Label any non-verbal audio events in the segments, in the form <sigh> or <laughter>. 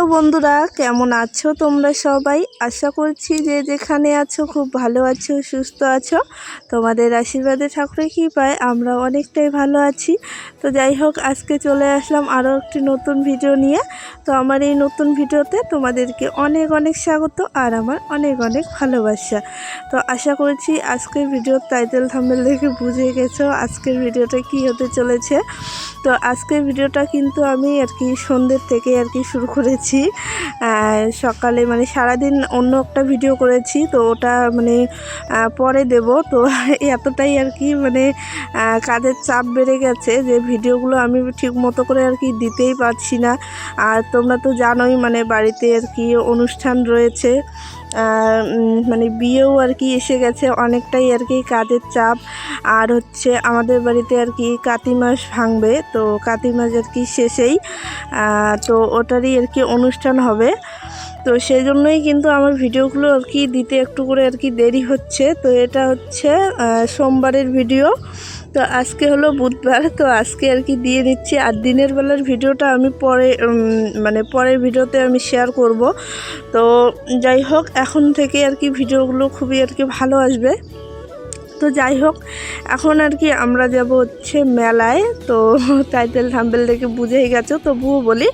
বন্ধুরা, কেমন আছো তোমরা সবাই? আশা করছি যে যেখানে আছো খুব ভালো আছো, সুস্থ আছো। তোমাদের আশীর্বাদে ঠাকুরের কী পায় আমরা অনেকটাই ভালো আছি। তো যাই হোক, আজকে চলে আসলাম আরও একটি নতুন ভিডিও নিয়ে। তো আমার এই নতুন ভিডিওতে তোমাদেরকে অনেক অনেক স্বাগত আর আমার অনেক অনেক ভালোবাসা। তো আশা করছি আজকের ভিডিওর টাইটেল থাম্বেল দেখে বুঝে গেছো আজকের ভিডিওটা কি হতে চলেছে। তো আজকের ভিডিওটা কিন্তু আমি আর কি সন্ধ্যের থেকে আর কি শুরু করেছি। আহ, সকালে মানে সারাদিন অন্য একটা ভিডিও করেছি তো ওটা মানে পরে দেব। তো <laughs> এতটাই আর কি মানে কাজের চাপ বেড়ে গেছে যে ভিডিওগুলো আমি ঠিক মতো করে আর কি দিতেই পারছি না। আর তোমরা তো জানোই মানে বাড়িতে আর কি অনুষ্ঠান রয়েছে। মানে বিয়েও আর কি এসে গেছে অনেকটাই আর কি কাজের চাপ। আর হচ্ছে আমাদের বাড়িতে আর কি কাতি মাস ভাঙবে, তো কাতি মাস আর কি শেষেই তো ওটারই আর কি অনুষ্ঠান হবে। তো সেই জন্যই কিন্তু আমার ভিডিওগুলো আর কি দিতে একটু করে আর কি দেরি হচ্ছে। তো এটা হচ্ছে সোমবারের ভিডিও। তো আজকে হলো বুধবার, তো আজকে আর কি দিয়ে নিচ্ছি আর দিনের বেলার ভিডিওটা আমি পরে মানে পরের ভিডিওতে আমি শেয়ার করব। তো যাই হোক, এখন থেকে আর কি ভিডিওগুলো খুবই আর কি ভালো আসবে। তো যাই হোক, এখন আর কি আমরা যাব হচ্ছে মেলায়। তো টাইটেল থাম্বেল দেখে বুঝেই গেছো, তবুও বলি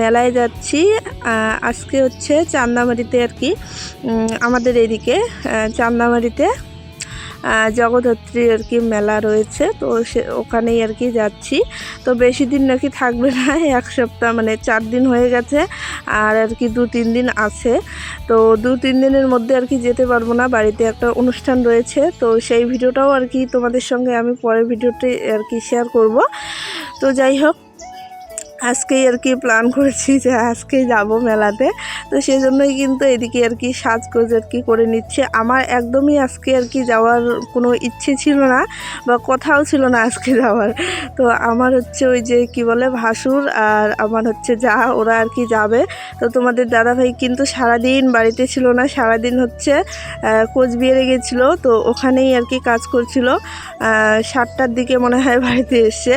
মেলায় যাচ্ছি আজকে হচ্ছে চান্দামারিতে আর কি আমাদের এদিকে চান্দামারিতে। জগদ্ধাত্রী আর কি মেলা রয়েছে, তো সে ওখানেই আর কি যাচ্ছি। তো বেশি দিন নাকি থাকবে না, <laughs> এক সপ্তাহ মানে চার দিন হয়ে গেছে আর আর কি দু তিন দিন আছে। তো দু তিন দিনের মধ্যে আর কি যেতে পারব না, বাড়িতে একটা অনুষ্ঠান রয়েছে, তো সেই ভিডিওটাও আর কি তোমাদের সঙ্গে আমি পরের ভিডিওটি আর কি শেয়ার করব। তো যাই হোক আজকেই আর কি প্ল্যান করেছি যে আজকেই যাব মেলাতে। তো সেই জন্যই কিন্তু এদিকে আর কি সাজগোজ আর কি করে নিচ্ছে। আমার একদমই আজকে আর কি যাওয়ার কোনো ইচ্ছে ছিল না বা কথাও ছিল না আজকে যাওয়ার। তো আমার হচ্ছে ওই যে কি বলে ভাসুর আর আমার হচ্ছে যা, ওরা আর কি যাবে। তো তোমাদের দাদাভাই কিন্তু সারাদিন বাড়িতে ছিল না, সারাদিন হচ্ছে কোচবিহারে গেছিল। তো ওখানেই আর কি কাজ করছিল। সাতটার দিকে মনে হয় বাড়িতে এসছে।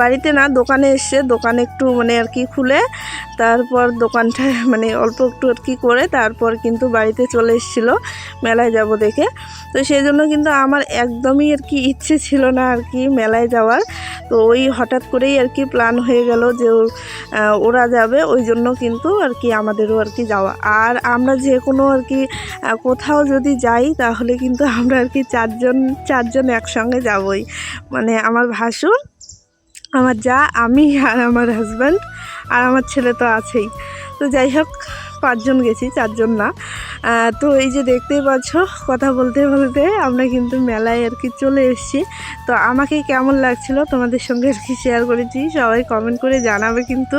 বাড়িতে না, দোকানে এসছে। দোকানে একটু মানে আর কি খুলে, তারপর দোকানটা মানে অল্প একটু আর কি করে তারপর কিন্তু বাড়িতে চলে এসেছিল মেলায় যাব দেখে। তো সেই জন্য কিন্তু আমার একদমই আর কি ইচ্ছে ছিল না আর কি মেলায় যাওয়ার। তো ওই হঠাৎ করেই আর কি প্ল্যান হয়ে গেল যে ওরা যাবে, ওই জন্য কিন্তু আর কি আমাদেরও আর কি যাওয়া। আর আমরা যে কোনো আর কি কোথাও যদি যাই তাহলে কিন্তু আমরা আর কি চারজন চারজন একসঙ্গে যাবই। মানে আমার ভাসুর আমার যা, আমি আর আমার হাজব্যান্ড আর আমার ছেলে তো আছেই। তো যাই হোক, পাঁচজন গেছি, চারজন না। তো এই যে দেখতেই পাচ্ছ, কথা বলতে বলতে আমরা কিন্তু মেলায় আর কি চলে এসেছি। তো আমাকে কেমন লাগছিল তোমাদের সঙ্গে আর কি শেয়ার করেছি, সবাই কমেন্ট করে জানাবে কিন্তু।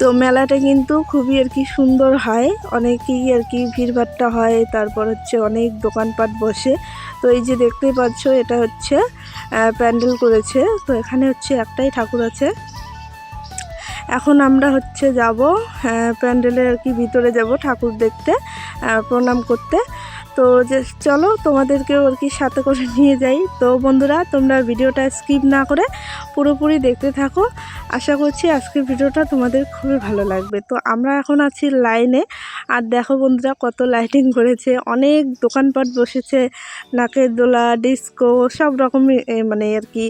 তো মেলাটা কিন্তু খুবই আর কি সুন্দর হয়। অনেকেই আর কি ভিড়ভাট্টা হয়, তারপর হচ্ছে অনেক দোকানপাট বসে। তো এই যে দেখতেই পাচ্ছ, এটা হচ্ছে প্যান্ডেল করেছে। তো এখানে হচ্ছে একটাই ঠাকুর আছে। এখন আমরা হচ্ছে যাব প্যান্ডেলের আর কি ভিতরে যাব ঠাকুর দেখতে প্রণাম করতে। তো যে, চলো তোমাদেরকেও আর কি সাথে করে নিয়ে যাই। তো বন্ধুরা, তোমরা ভিডিওটা স্কিপ না করে পুরোপুরি দেখতে থাকো। আশা করছি আজকের ভিডিওটা তোমাদের খুবই ভালো লাগবে। তো আমরা এখন আছি লাইনে। আর দেখো বন্ধুরা কত লাইটিং করেছে। অনেক দোকানপাট বসেছে। নাকের দোলা, ডিস্কো, সব রকমই মানে আর কি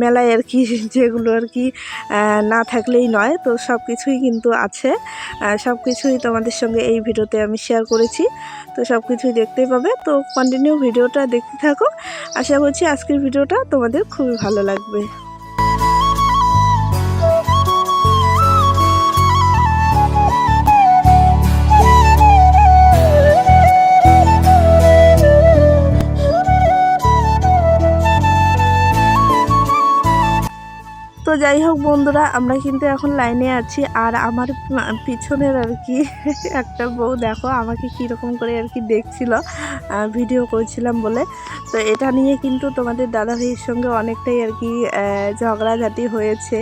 মেলায় আর কি, <laughs> যেগুলো আর কি না থাকলেই নয়। তো সব কিছুই কিন্তু আছে। সব কিছুই তোমাদের সঙ্গে এই ভিডিওতে আমি শেয়ার করেছি। তো সব কিছুই দেখতেই পাবে। তো কন্টিনিউ ভিডিওটা দেখতে থাকো। আশা করছি আজকের ভিডিওটা তোমাদের খুবই ভালো লাগবে। তো যাই হোক বন্ধুরা, আমরা কিন্তু এখন লাইনে আছি আর আমার পিছনের আর কি <laughs> একটা বউ দেখো, আমাকে কীরকম করে আর কি দেখছিল ভিডিও করছিলাম বলে। তো এটা নিয়ে কিন্তু তোমাদের দাদা ভাইয়ের সঙ্গে অনেকটাই আর কি ঝগড়াঝাটি হয়েছে।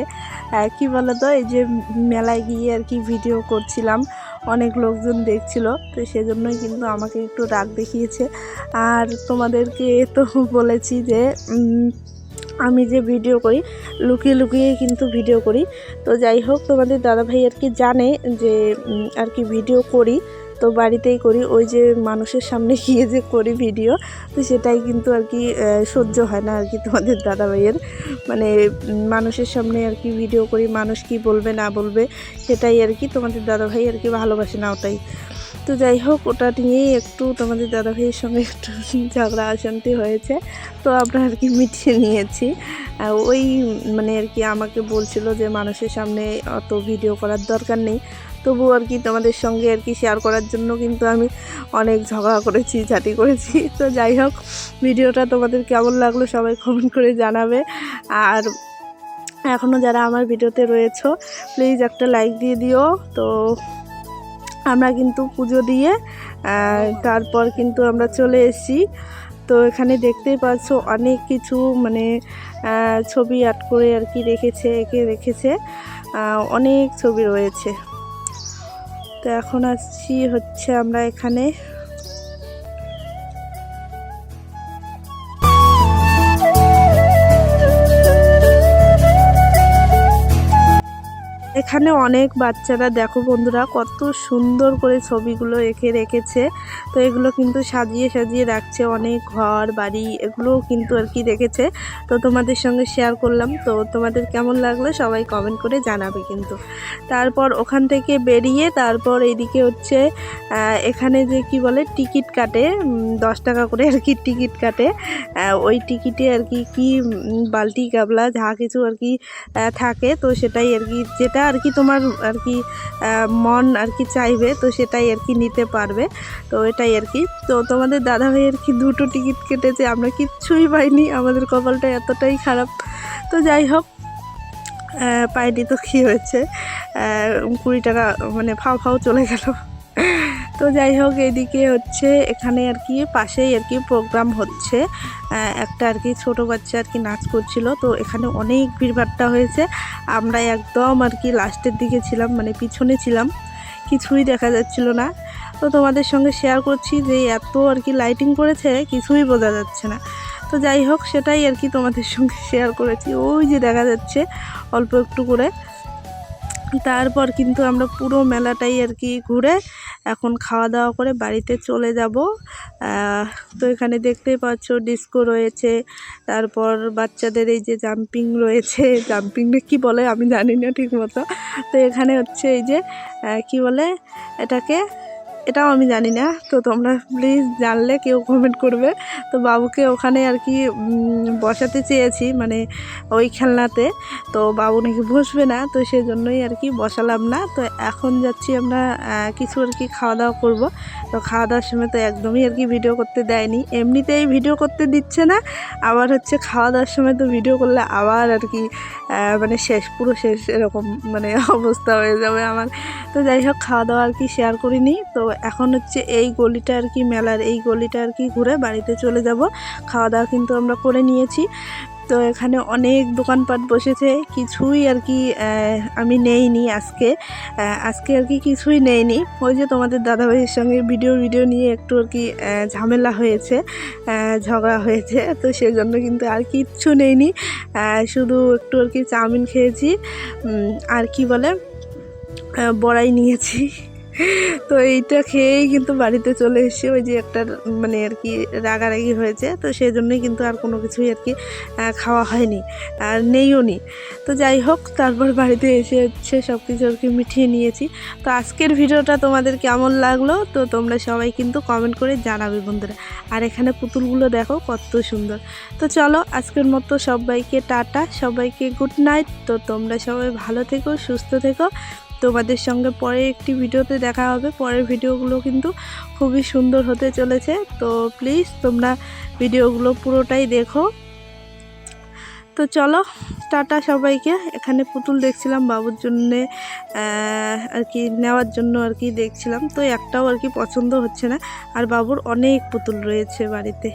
কি বলো তো এই যে মেলায় গিয়ে আর কি ভিডিও করছিলাম, অনেক লোকজন দেখছিল, তো সেজন্যই কিন্তু আমাকে একটু রাগ দেখিয়েছে। আর তোমাদেরকে তো বলেছি যে আমি যে ভিডিও করি, লুকিয়ে লুকিয়ে কিন্তু ভিডিও করি। তো যাই হোক, তোমাদের দাদাভাই আর কি জানে যে আর কি ভিডিও করি, তো বাড়িতেই করি। ওই যে মানুষের সামনে <laughs> গিয়ে যে করি ভিডিও তো সেটাই কিন্তু আর কি সহ্য হয় না আর কি তোমাদের দাদাভাইয়ের। মানে মানুষের সামনে আর কি ভিডিও করি, মানুষ কি বলবে, না বলবে, সেটাই আর কি তোমাদের দাদাভাই আর কি ভালোবাসে না ওটাই। তো যাই হোক, ওটা নিয়েই একটু তোমাদের দাদাভাইয়ের সঙ্গে একটু ঝগড়া অশান্তি হয়েছে। তো আমরা আর কি মিটিয়ে নিয়েছি। ওই মানে আর কি আমাকে বলছিল যে মানুষের সামনে অত ভিডিও করার দরকার নেই। তবু আর কি তোমাদের সঙ্গে আর কি শেয়ার করার জন্য কিন্তু আমি অনেক ঝগড়া করেছি, ঝাঁটি করেছি। তো যাই হোক, ভিডিওটা তোমাদের কেমন লাগল সবাই কমেন্ট করে জানাবে। আর এখনও যারা আমার ভিডিওতে রয়েছো প্লিজ একটা লাইক দিয়ে দিও। তো আমরা কিন্তু পুজো দিয়ে তারপর কিন্তু আমরা চলে এসেছি। তো এখানে দেখতেই পাচ্ছ অনেক কিছু মানে ছবি আর্ট করে আর কি রেখেছে, একে রেখেছে। অনেক ছবি রয়েছে। তো এখন আসছি হচ্ছে আমরা এখানে। এখানে অনেক বাচ্চারা, দেখো বন্ধুরা কত সুন্দর করে ছবিগুলো এঁকে রেখেছে। তো এগুলো কিন্তু সাজিয়ে সাজিয়ে রাখছে, অনেক ঘর, বাড়ি, এগুলোও কিন্তু আর কি রেখেছে। তো তোমাদের সঙ্গে শেয়ার করলাম। তো তোমাদের কেমন লাগল সবাই কমেন্ট করে জানাবে কিন্তু। তারপর ওখান থেকে বেরিয়ে তারপর এইদিকে হচ্ছে এখানে যে কি বলে, টিকিট কাটে দশ টাকা করে আর কি টিকিট কাটে। ওই টিকিটে আর কি কি বালতি, গাবলা, যা কিছু আর কি থাকে। তো সেটাই আর কি, যেটা আর কি তোমার আর কি মন আর কি চাইবে, তো সেটাই আর কি নিতে পারবে। তো এটাই আর কি। তো তোমাদের দাদাভাই আর কি দুটো টিকিট কেটেছে, আমরা কিচ্ছুই পাইনি, আমাদের কপালটা এতটাই খারাপ। তো যাই হোক পাইনি তো কী হয়েছে কুড়ি টাকা মানে ফাও ফাও চলে গেল। তো যাই হোক এদিকে হচ্ছে এখানে আর কি, পাশেই আর কি প্রোগ্রাম হচ্ছে। একটা আর কি ছোটো বাচ্চা আর কি নাচ করছিল। তো এখানে অনেক ভিড়ভাট্টা হয়েছে। আমরা একদম আর কি লাস্টের দিকে ছিলাম মানে পিছনে ছিলাম। কিছুই দেখা যাচ্ছিল না। তো তোমাদের সঙ্গে শেয়ার করছি যে এত আর কি লাইটিং করেছে, কিছুই বোঝা যাচ্ছে না। তো যাই হোক, সেটাই আর কি তোমাদের সঙ্গে শেয়ার করেছি। ওই যে দেখা যাচ্ছে, অল্প একটু করে। তারপর কিন্তু আমরা পুরো মেলাটাই আর কি ঘুরে এখন খাওয়া দাওয়া করে বাড়িতে চলে যাব। তো এখানে দেখতেই পাচ্ছ ডিস্কো রয়েছে, তারপর বাচ্চাদের এই যে জাম্পিং রয়েছে। <laughs> জাম্পিংটা কি বলে আমি জানি না ঠিক মতো। তো এখানে হচ্ছে এই যে কি বলে এটাকে এটাও আমি জানি না। তো তোমরা প্লিজ জানলে কেউ কমেন্ট করবে। তো বাবুকে ওখানে আর কি বসাতে চেয়েছি মানে ওই খেলনাতে। তো বাবু নাকি বসবে না, তো সেই জন্যই আর কি বসালাম না। তো এখন যাচ্ছি আমরা কিছু আর কি খাওয়া দাওয়া করব। তো খাওয়া দাওয়ার সময় তো একদমই আর কি ভিডিও করতে দেয়নি। এমনিতেই ভিডিও করতে দিচ্ছে না, আবার হচ্ছে খাওয়া দাওয়ার সময় তো ভিডিও করলে আবার আর কি মানে শেষ, পুরো শেষ এরকম মানে <laughs> অবস্থা হয়ে যাবে আমার। তো যাই হোক খাওয়া দাওয়া আর কি শেয়ার করিনি। তো এখন হচ্ছে এই গলিটা আর কি মেলার, এই গলিটা আর কি ঘুরে বাড়িতে চলে যাব। খাওয়া দাওয়া কিন্তু আমরা করে নিয়েছি। তো এখানে অনেক দোকানপাট বসেছে, কিছুই আর কি আমি নেইনি আজকে। আজকে আর কি কিছুই নেইনি। ওই যে তোমাদের দাদাভাইয়ের সঙ্গে ভিডিও ভিডিও নিয়ে একটু আর কি ঝামেলা হয়েছে ঝগড়া হয়েছে। তো সেই জন্য কিন্তু আর কিচ্ছু নেইনি। শুধু একটু আর কি চাউমিন খেয়েছি। আর কি বলে বড়াই নিয়েছি। তো এইটা খেয়েই কিন্তু বাড়িতে চলে এসে ওই যে একটা মানে আর কি রাগারাগি হয়েছে। তো সেই জন্যই কিন্তু আর কোনো কিছুই আর কি খাওয়া হয়নি আর নেইও নি। তো যাই হোক, তারপর বাড়িতে এসে হচ্ছে সব কিছু আর কি মিঠিয়ে নিয়েছি। তো আজকের ভিডিওটা তোমাদের কেমন লাগল? তো তোমরা সবাই কিন্তু কমেন্ট করে জানাবে বন্ধুরা। আর এখানে পুতুলগুলো দেখো কত সুন্দর। তো চলো, আজকের মতো সবাইকে টাটা, সবাইকে গুড নাইট তো তোমরা সবাই ভালো থেকো, সুস্থ থেকো। তোমাদের সঙ্গে পরে একটি ভিডিওতে দেখা হবে। পরের ভিডিওগুলো কিন্তু খুবই সুন্দর হতে চলেছে। তো প্লিজ তোমরা ভিডিওগুলো পুরোটাই দেখো। তো চলো, টাটা সবাইকে। এখানে পুতুল দেখছিলাম, বাবুর জন্যে আর কি নেওয়ার জন্য আর কি দেখছিলাম। তো একটাও আর কি পছন্দ হচ্ছে না। আর বাবুর অনেক পুতুল রয়েছে বাড়িতে।